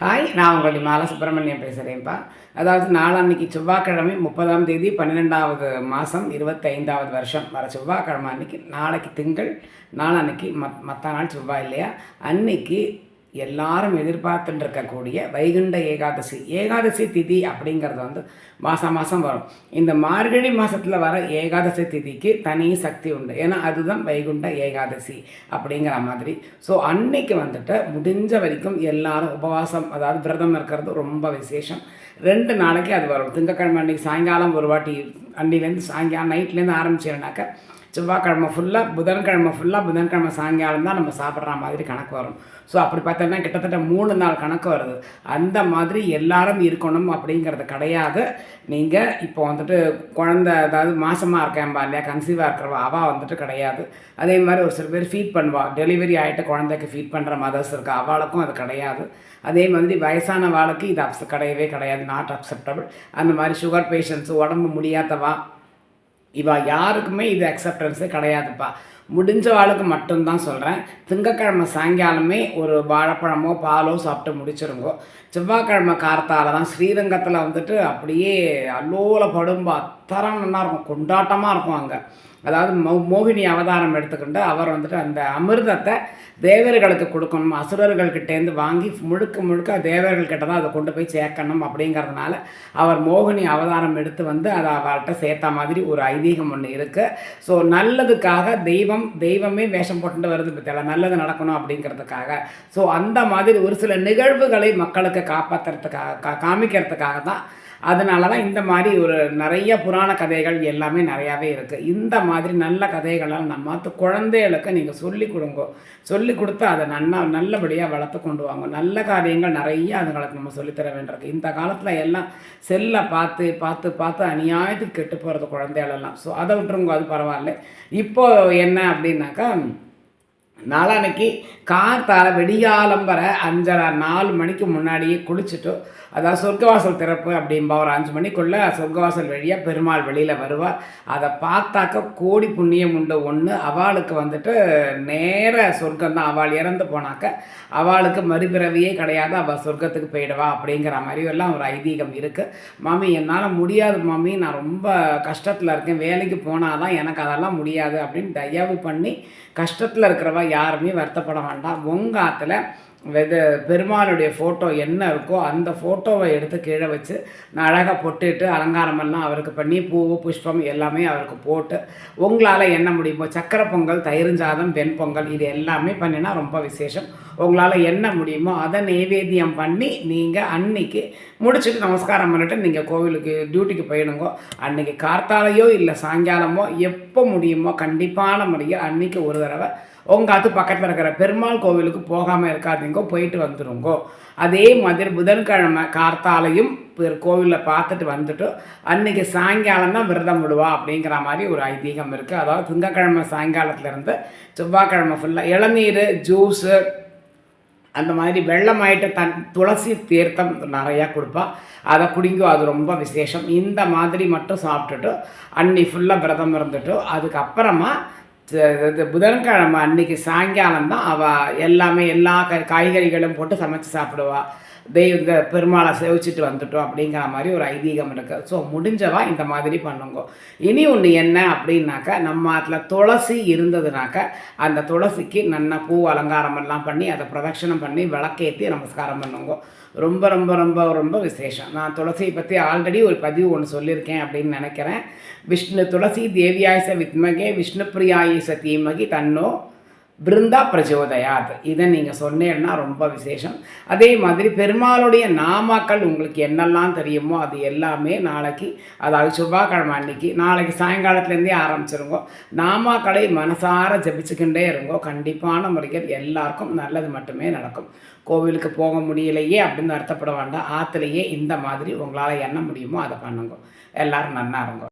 Hi நான் உங்களுடைய மாலா சுப்பிரமணியம் பேசுகிறேன்ப்பா அதாவது நாளான்னைக்கு செவ்வாய்க்கிழமை முப்பதாம் தேதி பன்னிரெண்டாவது மாதம் இருபத்தைந்தாவது வருஷம். வர செவ்வாய்க்கிழமை அன்னைக்கு நாளைக்கு திங்கள் நாளான்னைக்கு மத் மற்ற நாள் செவ்வாய் இல்லையா? அன்னைக்கு எல்லாரும் எதிர்பார்த்துட்டு இருக்கக்கூடிய வைகுண்ட ஏகாதசி. ஏகாதசி திதி அப்படிங்கிறது வந்து மாதம் மாதம் வரும். இந்த மார்கழி மாதத்தில் வர ஏகாதசி திதிக்கு தனி சக்தி உண்டு. ஏன்னா அதுதான் வைகுண்ட ஏகாதசி அப்படிங்கிற மாதிரி. ஸோ அன்னைக்கு வந்துட்டு முடிஞ்ச வரைக்கும் எல்லாரும் உபவாசம் அதாவது விரதம் இருக்கிறது ரொம்ப விசேஷம். ரெண்டு நாளைக்கு அது வரும். திங்கக்கிழமை அன்னைக்கு சாயங்காலம் ஒரு வாட்டி அன்னிலேருந்து சாயங்காலம் நைட்லேருந்து ஆரம்பிச்சிருனாக்க செவ்வாய்க்கிழமை ஃபுல்லாக புதன்கிழமை ஃபுல்லாக புதன்கிழமை சாயங்காலம் தான் நம்ம சாப்பிட்ற மாதிரி கணக்கு வரும். ஸோ அப்படி பார்த்தோம்னா கிட்டத்தட்ட மூணு நாள் கணக்கு வருது. அந்த மாதிரி எல்லாரும் இருக்கணும் அப்படிங்கிறது கிடையாது. நீங்கள் இப்போ வந்துட்டு குழந்த அதாவது மாதமாக இருக்கேன்பா இல்லையா கன்சீவாக இருக்கிறவா அவள் வந்துட்டு கிடையாது. அதே மாதிரி ஒரு சில பேர் ஃபீட் பண்ணுவா. டெலிவரி ஆகிட்டு குழந்தைக்கு ஃபீட் பண்ணுற மதர்ஸ் இருக்கா அவளுக்கும் அது கிடையாது. அதே மாதிரி வயசான வாழ்க்கை இது அப்ஸ் கிடையவே கிடையாது நாட் அக்செப்டபிள் அந்த மாதிரி சுகர் பேஷண்ட்ஸு உடம்பு முடியாதவா இவா யாருக்குமே இது அக்செப்டன்ஸே கிடையாதுப்பா. முடிஞ்ச ஆளுக்கு மட்டும்தான் சொல்கிறேன் திங்கக்கிழமை சாயங்காலமே ஒரு வாழைப்பழமோ பாலோ சாப்பிட்டு முடிச்சிருங்கோ. செவ்வாய்க்கிழமை காரத்தால் தான் ஸ்ரீரங்கத்தில் வந்துட்டு அப்படியே அல்லோல படும்பா நல்லா இருக்கும். கொண்டாட்டமாக இருக்கும் அங்கே. அதாவது மோ மோகினி அவதாரம் எடுத்துக்கிட்டு அவர் வந்துட்டு அந்த அமிர்தத்தை தேவர்களுக்கு கொடுக்கணும். அசுரர்கள்கிட்டேருந்து வாங்கி முழுக்க முழுக்க தேவர்கள்கிட்ட தான் அதை கொண்டு போய் சேர்க்கணும் அப்படிங்கிறதுனால அவர் மோகினி அவதாரம் எடுத்து வந்து அதை அவர்கிட்ட சேர்த்த மாதிரி ஒரு ஐதீகம் ஒன்று இருக்குது ஸோ நல்லதுக்காக தெய்வம் தெய்வமே வேஷம் போட்டு வருது பற்றியில நல்லது நடக்கணும் அப்படிங்கிறதுக்காக. ஸோ அந்த மாதிரி ஒரு சில நிகழ்வுகளை மக்களுக்கு காப்பாற்றுறதுக்காக காமிக்கிறதுக்காக தான் அதனால தான் இந்த மாதிரி ஒரு நிறைய புராண கதைகள் எல்லாமே நிறையாவே இருக்குது இந்த மாதிரி நல்ல கதைகளால் நம்ம குழந்தைகளுக்கு நீங்கள் சொல்லி கொடுங்க. சொல்லி கொடுத்து அதை நல்லா நல்லபடியாக வளர்த்து கொண்டு வாங்க. நல்ல காரியங்கள் நிறைய அதுங்களுக்கு நம்ம சொல்லித்தர வேண்டியிருக்கு. இந்த காலத்தில் எல்லாம் செல்லை பார்த்து பார்த்து பார்த்து அநியாயத்துக்கு கெட்டு போகிறது குழந்தைகளெல்லாம் ஸோ அதை விட்டுருங்க அது பரவாயில்ல. இப்போ என்ன அப்படின்னாக்கா நாளான்னைக்கு காத்தால வெடியாலம்பர அஞ்சரை நாலு மணிக்கு முன்னாடியே குளிச்சுட்டு அதாவது சொர்க்கவாசல் திறப்பு அப்படின்பா ஒரு அஞ்சு மணிக்குள்ளே சொர்க்கவாசல் வழியாக பெருமாள் வெளியில் வருவார். அதை பார்த்தாக்க கோடி புண்ணியம் உண்டு. ஒன்று அவளுக்கு வந்துட்டு நேர சொர்க்கம் தான் அவள் இறந்து போனாக்க அவளுக்கு மறுபிறவியே கிடையாது. அவள் சொர்க்கத்துக்கு போயிடுவா அப்படிங்கிற மாதிரி எல்லாம் ஒரு ஐதீகம் இருக்குது மாமி என்னால் முடியாது மாமி. நான் ரொம்ப கஷ்டத்தில் இருக்கேன். வேலைக்கு போனால் தான் எனக்கு அதெல்லாம் முடியாது அப்படின்னு தயவு பண்ணி கஷ்டத்தில் இருக்கிறவா யாருமே வருத்தப்பட வேண்டாம். உங்கள் வெது பெருமாளுடைய ஃபோட்டோ என்ன இருக்கோ அந்த ஃபோட்டோவை எடுத்து கீழே வச்சு நான் அழகாக பொட்டுட்டு அலங்காரமெல்லாம் அவருக்கு பண்ணி பூ புஷ்பம் எல்லாமே அவருக்கு போட்டு உங்களால் என்ன முடியுமோ சக்கரை பொங்கல் தயிர்ஞ்சாதம் வெண்பொங்கல் இது எல்லாமே பண்ணினா ரொம்ப விசேஷம். உங்களால் என்ன முடியுமோ அதை நெய்வேத்தியம் பண்ணி நீங்கள் அன்னைக்கு முடிச்சுட்டு நமஸ்காரம் பண்ணிவிட்டு நீங்கள் கோவிலுக்கு டியூட்டிக்கு போயிடுங்கோ. அன்றைக்கி கார்த்தாலையோ இல்லை சாயங்காலமோ எப்போ முடியுமோ கண்டிப்பான முறையில் அன்றைக்கி ஒரு தடவை உங்கள் அது பக்கத்தில் இருக்கிற பெருமாள் கோவிலுக்கு போகாமல் இருக்காதீங்கோ போயிட்டு வந்துடுங்கோ அதே மாதிரி புதன்கிழமை கார்த்தாலையும் கோவிலில் பார்த்துட்டு வந்துட்டு அன்றைக்கி சாயங்காலம் தான் விரதம் விடுவா அப்படிங்கிற மாதிரி ஒரு ஐதீகம் இருக்குது அதாவது திங்கக்கிழமை சாயங்காலத்துலேருந்து செவ்வாய்க்கிழமை ஃபுல்லாக இளநீர் ஜூஸு அந்த மாதிரி வெள்ளமாயிட்ட தன் துளசி தீர்த்தம் நிறையா கொடுப்பா. அதை குடிங்கோ அது ரொம்ப விசேஷம். இந்த மாதிரி மட்டும் சாப்பிட்டுட்டு அன்னி ஃபுல்லாக விரதம் இருந்துட்டு அதுக்கப்புறமா இது புதன்கிழமை அன்னைக்கு சாயங்காலம் தான் அவள் எல்லாமே எல்லா காய்கறிகளும் போட்டு சமைச்சு சாப்பிடுவாள் தெய்வ பெருமாளை சேவிச்சுட்டு வந்துட்டோம் அப்படிங்கிற மாதிரி ஒரு ஐதீகம் இருக்குது ஸோ முடிஞ்சவா இந்த மாதிரி பண்ணுங்க. இனி ஒன்று என்ன அப்படின்னாக்கா நம்ம அதில் துளசி இருந்ததுனாக்கா அந்த துளசிக்கு நல்ல பூ அலங்காரம் எல்லாம் பண்ணி அதை பிரதட்சணம் பண்ணி விளக்கேற்றி நமஸ்காரம் பண்ணுங்க. ரொம்ப ரொம்ப ரொம்ப ரொம்ப விசேஷம். நான் துளசியை பற்றி ஆல்ரெடி ஒரு பதிவு ஒன்று சொல்லியிருக்கேன் அப்படின்னு நினைக்கிறேன். விஷ்ணு துளசி தேவியாயச வித்மகே விஷ்ணு பிரியாயச தீமகி தன்னோ பிருந்தா பிரச்சோதயாத். இதை நீங்கள் சொன்னேன்னா ரொம்ப விசேஷம். அதே மாதிரி பெருமாளுடைய நாமாக்கள் உங்களுக்கு என்னெல்லாம் தெரியுமோ அது எல்லாமே நாளைக்கு அதாவது செவ்வாய்க்கிழமை அன்னைக்கு நாளைக்கு சாயங்காலத்துலேருந்தே ஆரம்பிச்சிருங்கோ. நாமாக்களை மனசார ஜபிச்சுக்கிண்டே இருங்கோ. கண்டிப்பான முறைகள் எல்லாருக்கும் நல்லது மட்டுமே நடக்கும். கோவிலுக்கு போக முடியலையே அப்படின்னு வருத்தப்பட வேண்டாம். ஆற்றுலையே இந்த மாதிரி உங்களால் என்ன முடியுமோ அதை பண்ணுங்க. எல்லோரும் நல்லா இருங்கோ.